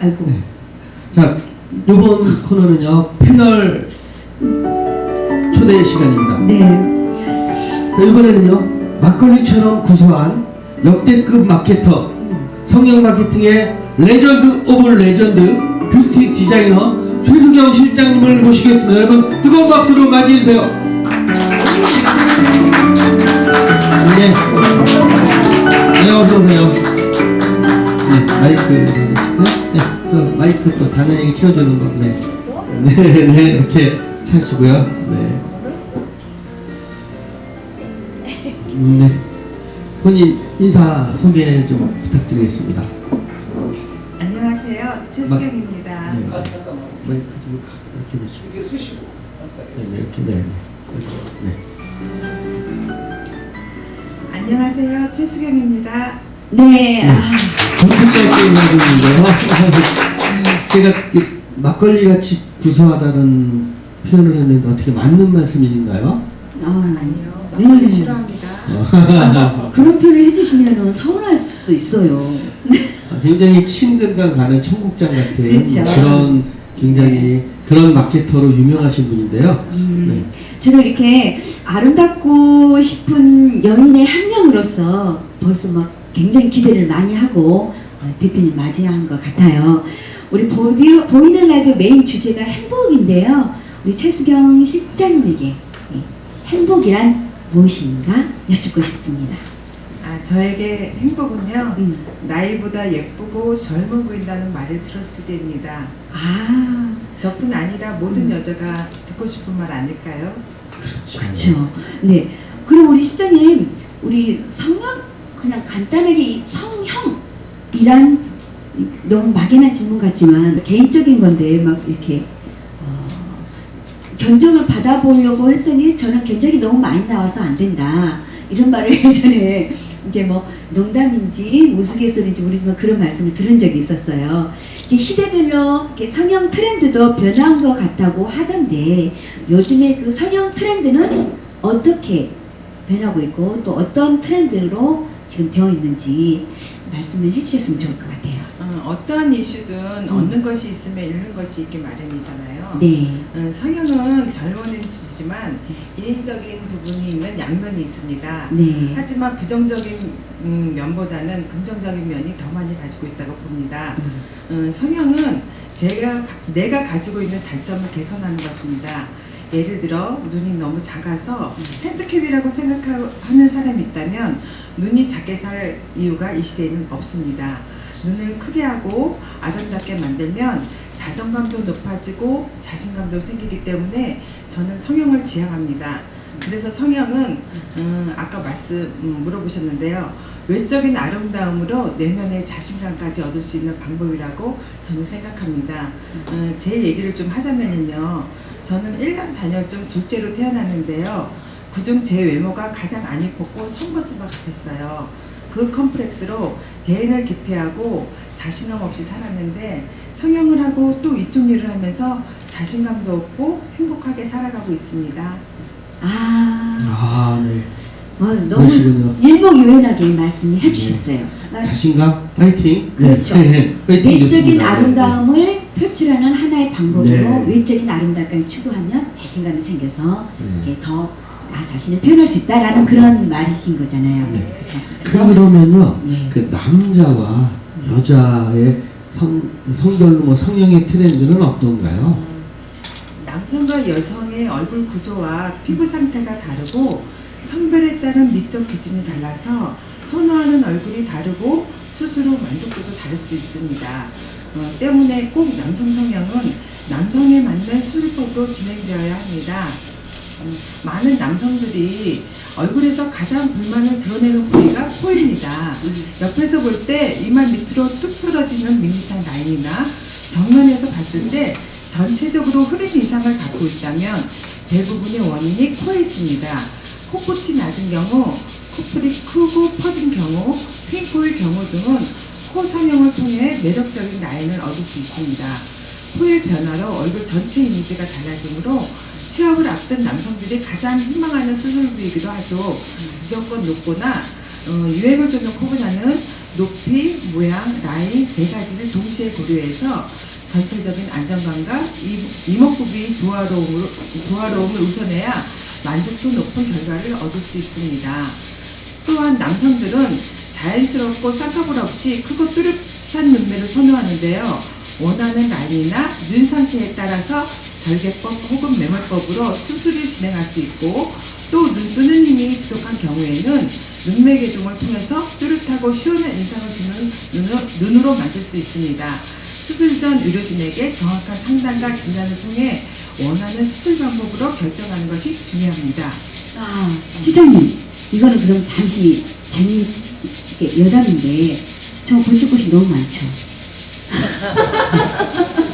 아이고. 네. 자, 이번 코너는요 패널 초대 시간입니다. 네. 자, 이번에는요 막걸리처럼 구수한 역대급 마케터 성형 마케팅의 레전드 오브 레전드 뷰티 디자이너 최수경 실장님을 모시겠습니다. 여러분 뜨거운 박수로 맞이해 주세요. 네. 네, 어서 오세요. 네, 마이크. 네, 네, 저 마이크 또 자녀에게 치워주는 거. 네. 네, 네, 이렇게 차시고요. 네. 음, 네. 본인 인사 소개 좀 부탁드리겠습니다. 안녕하세요. 최수경입니다. 네. 마이크 좀 이렇게 내시고. 이게 쓰시고 네, 네, 이렇게, 네. 네. 안녕하세요. 최수경입니다. 네. 아, 점프 짧게 해주는데요. 제가 이 막걸리 같이 구수하다는 표현을 했는데 어떻게 맞는 말씀이신가요? 아, 아니요. 네. 막걸리 싫어합니다. 아, 그런 표현을 해주시면 서운할 수도 있어요. 굉장히 친근감 가는 청국장 같은 그렇죠. 런 굉장히 그런 마케터로 유명하신 분인데요. 음, 저도 이렇게 아름답고 싶은 연인의 한 명으로서 벌써 막 굉장히 기대를 많이 하고 어, 대표님 맞이한 것 같아요. 우리 보디, 보이는 라디오 메인 주제가 행복인데요. 우리 최수경 실장님에게 이 행복이란 무엇인가 여쭙고 싶습니다. 아, 저에게 행복은요. 음. 나이보다 예쁘고 젊어 보인다는 말을 들었을 때입니다. 아, 저뿐 아니라 모든 음. 여자가 듣고 싶은 말 아닐까요? 그렇죠. 네. 그럼 우리 실장님, 우리 성형 그냥 간단하게 이 성형이란 너무 막연한 질문 같지만 개인적인 건데 막 이렇게 어, 견적을 받아보려고 했더니 저는 견적이 너무 많이 나와서 안 된다. 이런 말을 예전에 이제 뭐 농담인지 우스갯소리인지 모르지만 그런 말씀을 들은 적이 있었어요. 시대별로 성형 트렌드도 변한 것 같다고 하던데 요즘에 그 성형 트렌드는 어떻게 변하고 있고 또 어떤 트렌드로 지금 되어 있는지 말씀을 해주셨으면 좋을 것 같아요. 어, 어떠한 이슈든 음. 얻는 것이 있으면 잃는 것이 있기 마련이잖아요. 네. 어, 성형은 젊어지지만 인위적인 부분이 있는 양면이 있습니다. 네. 하지만 부정적인 음, 면보다는 긍정적인 면이 더 많이 가지고 있다고 봅니다. 음. 음, 성형은 제가 가- 내가 가지고 있는 단점을 개선하는 것입니다. 예를 들어 눈이 너무 작아서 핸드캡이라고 생각하는 사람이 있다면 눈이 작게 살 이유가 이 시대에는 없습니다. 눈을 크게 하고 아름답게 만들면 자존감도 높아지고 자신감도 생기기 때문에 저는 성형을 지향합니다. 그래서 성형은 음, 아까 말씀 음, 물어보셨는데요. 외적인 아름다움으로 내면의 자신감까지 얻을 수 있는 방법이라고 저는 생각합니다. 음, 제 얘기를 좀 하자면요. 저는 일남 자녀 중 둘째로 태어났는데요. 그중 제 외모가 가장 안 이뻤고 송곳수바 같았어요. 그 컴플렉스로 대인을 기피하고 자신감 없이 살았는데 성형을 하고 또 이쪽 일을 하면서 자신감도 얻고 행복하게 살아가고 있습니다. 아, 아, 네. 어, 너무 그러시군요. 일목요연하게 말씀을 해주셨어요. 아, 자신감, 파이팅. 그렇죠. 네, 파이팅 내적인 좋습니다. 아름다움을 표출하는 하나의 방법으로 네. 외적인 아름다움까지 추구하면 자신감이 생겨서 네. 이렇게 더 나 자신을 표현할 수 있다라는 그런 말이신 거잖아요. 네. 그렇죠. 그러면요, 네. 그 남자와 여자의 성, 성별로 뭐 성형의 트렌드는 어떤가요? 남성과 여성의 얼굴 구조와 피부 상태가 다르고 성별에 따른 미적 기준이 달라서 선호하는 얼굴이 다르고 스스로 만족도도 다를 수 있습니다. 어, 때문에 꼭 남성 성형은 남성에 맞는 수술법으로 진행되어야 합니다. 음, 많은 남성들이 얼굴에서 가장 불만을 드러내는 부위가 코입니다. 옆에서 볼 때 이마 밑으로 뚝 떨어지는 밋밋한 라인이나 정면에서 봤을 때 전체적으로 흐린 이상을 갖고 있다면 대부분의 원인이 코에 있습니다. 코끝이 낮은 경우, 코뿔이 크고 퍼진 경우, 핀 코의 경우 등은 코 성형을 통해 매력적인 라인을 얻을 수 있습니다. 코의 변화로 얼굴 전체 이미지가 달라지므로 취업을 앞둔 남성들이 가장 희망하는 수술 부위이기도 하죠. 무조건 높거나 어, 유행을 주는 코 분야는 높이, 모양, 라인 세 가지를 동시에 고려해서 전체적인 안정감과 이- 이목구비 조화로움을, 조화로움을 우선해야 만족도 높은 결과를 얻을 수 있습니다. 또한 남성들은 자연스럽고 쌍꺼풀 없이 크고 뚜렷한 눈매를 선호하는데요. 원하는 라인이나 눈 상태에 따라서 절개법 혹은 매몰법으로 수술을 진행할 수 있고 또 눈 뜨는 힘이 부족한 경우에는 눈매 개종을 통해서 뚜렷하고 시원한 인상을 주는 눈으로, 눈으로 만들 수 있습니다. 수술 전 의료진에게 정확한 상담과 진단을 통해 원하는 수술 방법으로 결정하는 것이 중요합니다. 아, 시장님, 이거는 그럼 잠시 재미있게 여담인데, 저 고칠 곳이 너무 많죠.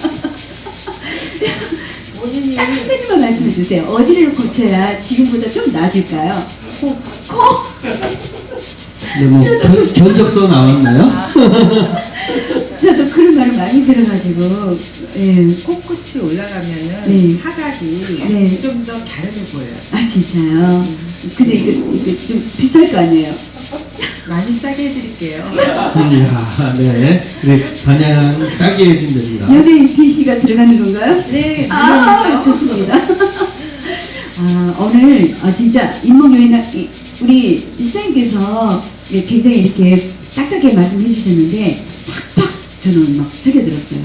본인이 딱 한 가지만 말씀해 주세요. 어디를 고쳐야 지금보다 좀 나아질까요? 코, 코. 네, 뭐 견, 견적서 나왔나요? 저도 그런 말을 많이 들어가지고, 예. 코끝이 올라가면은 네. 하각이 네. 좀 더 갸름해 보여요. 아, 진짜요? 근데 이거, 이거 좀 비쌀 거 아니에요? 많이 싸게 해드릴게요. 이야, 네. 그래, 반향 싸게 해준답니다. 연예인 DC가 들어가는 건가요? 네, 아, 물론이죠. 좋습니다. 아, 오늘 아, 진짜 인목요인 우리 시장님께서 예, 굉장히 이렇게 딱딱하게 말씀해 주셨는데 팍팍 저는 막 새겨들었어요.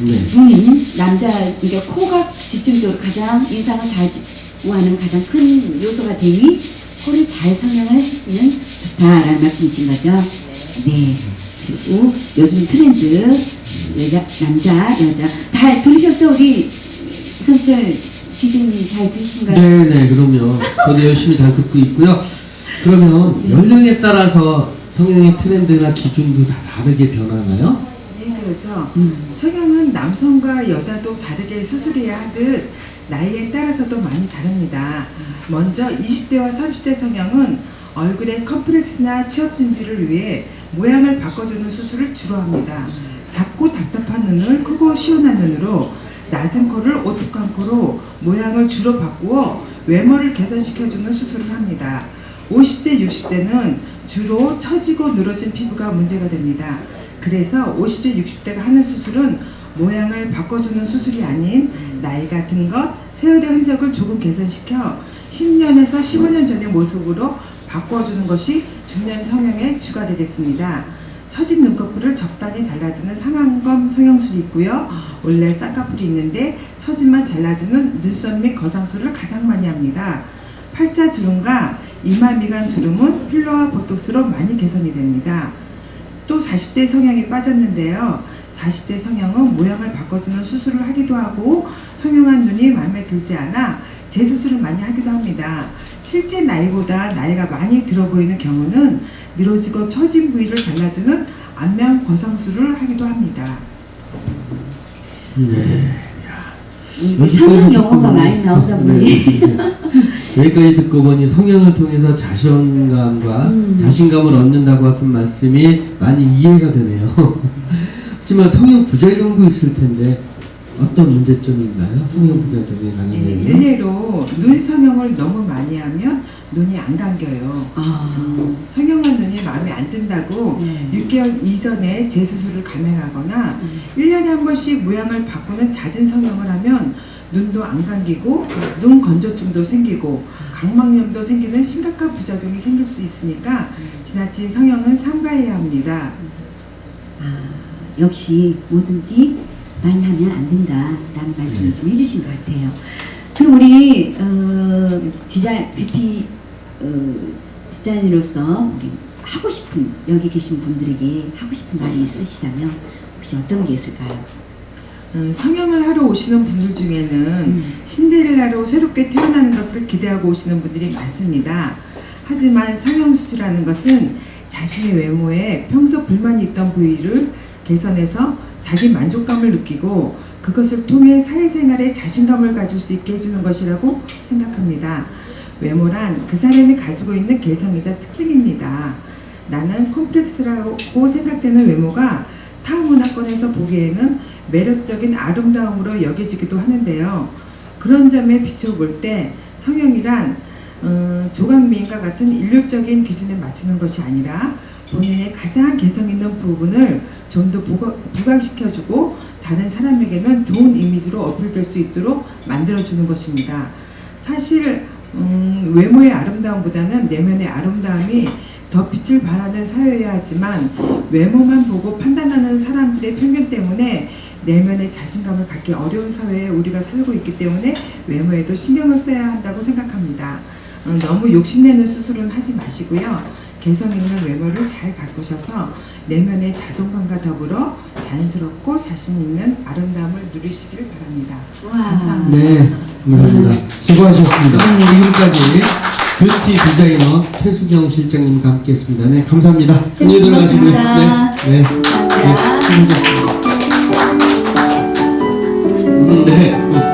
네. 눈, 남자, 이게 코가 집중적으로 가장 인상을 잘 주하는 가장 큰 요소가 되니 코를 잘 성형을 했으면 좋다라는 말씀이신 거죠? 네. 그리고 요즘 트렌드 여자, 남자, 여자 다 들으셨어 우리 성철 지주님 잘 들으신가요? 네, 네, 그럼요. 저도 열심히 잘 듣고 있고요. 그러면 연령에 따라서 성형의 트렌드나 기준도 다 다르게 변하나요? 네, 그렇죠. 음. 성형은 남성과 여자도 다르게 수술해야 하듯 나이에 따라서도 많이 다릅니다. 먼저 20대와 30대 성형은 얼굴의 컴플렉스나 취업 준비를 위해 모양을 바꿔주는 수술을 주로 합니다. 작고 답답한 눈을 크고 시원한 눈으로 낮은 코를 오똑한 코로 모양을 주로 바꾸어 외모를 개선시켜주는 수술을 합니다. 50대, 60대는 주로 처지고 늘어진 피부가 문제가 됩니다. 그래서 50대, 60대가 하는 수술은 모양을 바꿔주는 수술이 아닌 나이가 든 것, 세월의 흔적을 조금 개선시켜 10년에서 15년 전의 모습으로 바꿔주는 것이 중년 성형의 주가 되겠습니다. 처진 눈꺼풀을 적당히 잘라주는 상안검 성형술이 있고요. 원래 쌍꺼풀이 있는데 처진만 잘라주는 눈썹 및 거상술을 가장 많이 합니다. 팔자 주름과 이마 미간 주름은 필러와 보톡스로 많이 개선이 됩니다. 또 40대 성형이 빠졌는데요. 40대 성형은 모양을 바꿔주는 수술을 하기도 하고 성형한 눈이 마음에 들지 않아 재수술을 많이 하기도 합니다. 실제 나이보다 나이가 많이 들어 보이는 경우는 늘어지고 처진 부위를 잘라주는 안면 거상술을 하기도 합니다. 네. 음, 성형 영어가 많이 나오다 보니. 여기까지 듣고 보니 성형을 통해서 자신감과 음. 자신감을 얻는다고 하신 말씀이 많이 이해가 되네요. 하지만 성형 부작용도 있을 텐데 어떤 문제점이 있나요? 성형 부작용에 관한 예, 내용? 일례로 눈 성형을 너무 많이 하면 눈이 안 감겨요. 아, 성형한 눈이 마음에 안 든다고 네. 6개월 이전에 재수술을 감행하거나 음. 1년에 한 번씩 모양을 바꾸는 잦은 성형을 하면 눈도 안 감기고 눈 건조증도 생기고 각막염도 생기는 심각한 부작용이 생길 수 있으니까 지나친 성형은 삼가해야 합니다. 아, 역시 뭐든지 많이 하면 안 된다라는 말씀을 좀 해주신 것 같아요. 그럼 우리 어, 디자인 뷰티 어, 디자이너로서 우리 하고 싶은 여기 계신 분들에게 하고 싶은 말이 있으시다면 혹시 어떤 게 있을까요? 음, 성형을 하러 오시는 분들 중에는 음. 신데렐라로 새롭게 태어나는 것을 기대하고 오시는 분들이 많습니다. 하지만 성형수술하는 것은 자신의 외모에 평소 불만이 있던 부위를 개선해서 자기 만족감을 느끼고 그것을 통해 사회생활에 자신감을 가질 수 있게 해주는 것이라고 생각합니다. 외모란 그 사람이 가지고 있는 개성이자 특징입니다. 나는 컴플렉스라고 생각되는 외모가 타 문화권에서 보기에는 매력적인 아름다움으로 여겨지기도 하는데요. 그런 점에 비춰볼 때 성형이란 어, 조각미인과 같은 일률적인 기준에 맞추는 것이 아니라 본인의 가장 개성 있는 부분을 좀 더 부각시켜주고 다른 사람에게는 좋은 이미지로 어필될 수 있도록 만들어주는 것입니다. 사실 음, 외모의 아름다움보다는 내면의 아름다움이 더 빛을 발하는 사회여야 하지만 외모만 보고 판단하는 사람들의 편견 때문에 내면의 자신감을 갖기 어려운 사회에 우리가 살고 있기 때문에 외모에도 신경을 써야 한다고 생각합니다. 어, 너무 욕심내는 수술은 하지 마시고요. 개성 있는 외모를 잘 가꾸셔서 내면의 자존감과 더불어 자연스럽고 자신 있는 아름다움을 누리시길 바랍니다. 와. 감사합니다. 네, 감사합니다. 수고하셨습니다. 네. 지금까지 뷰티 디자이너 최수경 실장님과 함께했습니다. 네, 감사합니다. 안녕히 들어가시고요. 네, 네. 감사합니다. 네, 수고하셨습니다. 음, 네.